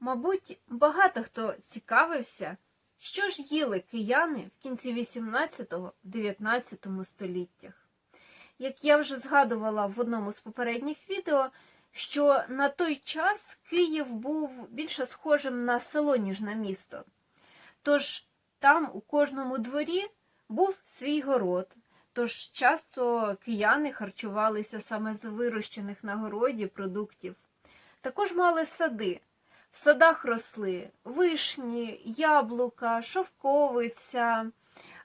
Мабуть, багато хто цікавився, що ж їли кияни в кінці 18-19 століттях. Як я вже згадувала в одному з попередніх відео, що на той час Київ був більше схожим на село, ніж на місто. Тож там у кожному дворі був свій город. Тож часто кияни харчувалися саме з вирощених на городі продуктів. Також мали сади. В садах росли вишні, яблука, шовковиця,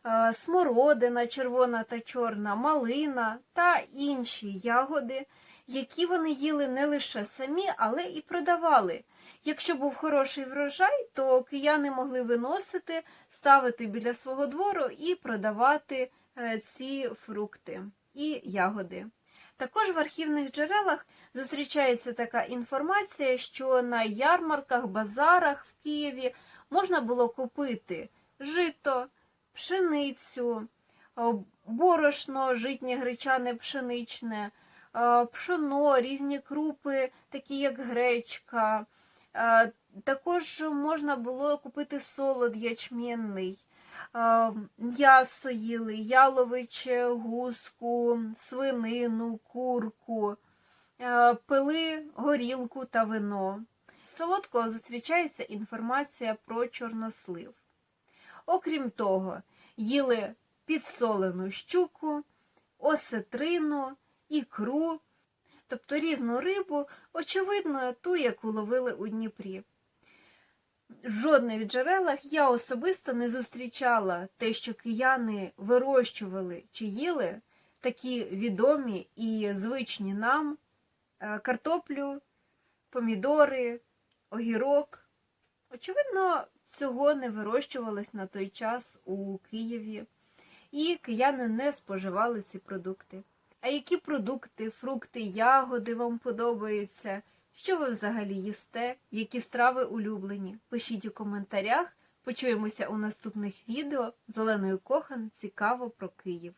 е, смородина червона та чорна, малина та інші ягоди, які вони їли не лише самі, але і продавали. Якщо був хороший врожай, то кияни могли виносити, ставити біля свого двору і продавати е, ці фрукти і ягоди. Також в архівних джерелах зустрічається така інформація, що на ярмарках, базарах в Києві можна було купити жито, пшеницю, борошно, житнє гречане пшеничне, пшоно, різні крупи, такі як гречка. Також можна було купити солод ячмінний, м'ясо їли, яловиче, гуску, свинину, курку, е, пили горілку та вино. З солодкого зустрічається інформація про чорнослив. Окрім того, їли підсолену щуку, осетрину, ікру, тобто різну рибу, очевидно, ту, яку ловили у Дніпрі. Жодних джерелах я особисто не зустрічала те, що кияни вирощували чи їли такі відомі і звичні нам е, картоплю, помідори, огірок. Очевидно, цього не вирощувалось на той час у Києві, і кияни не споживали ці продукти. А які продукти, фрукти, ягоди вам подобаються? Що ви взагалі їсте? Які страви улюблені? Пишіть у коментарях. Почуємося у наступних відео. З Кохан цікаво про Київ.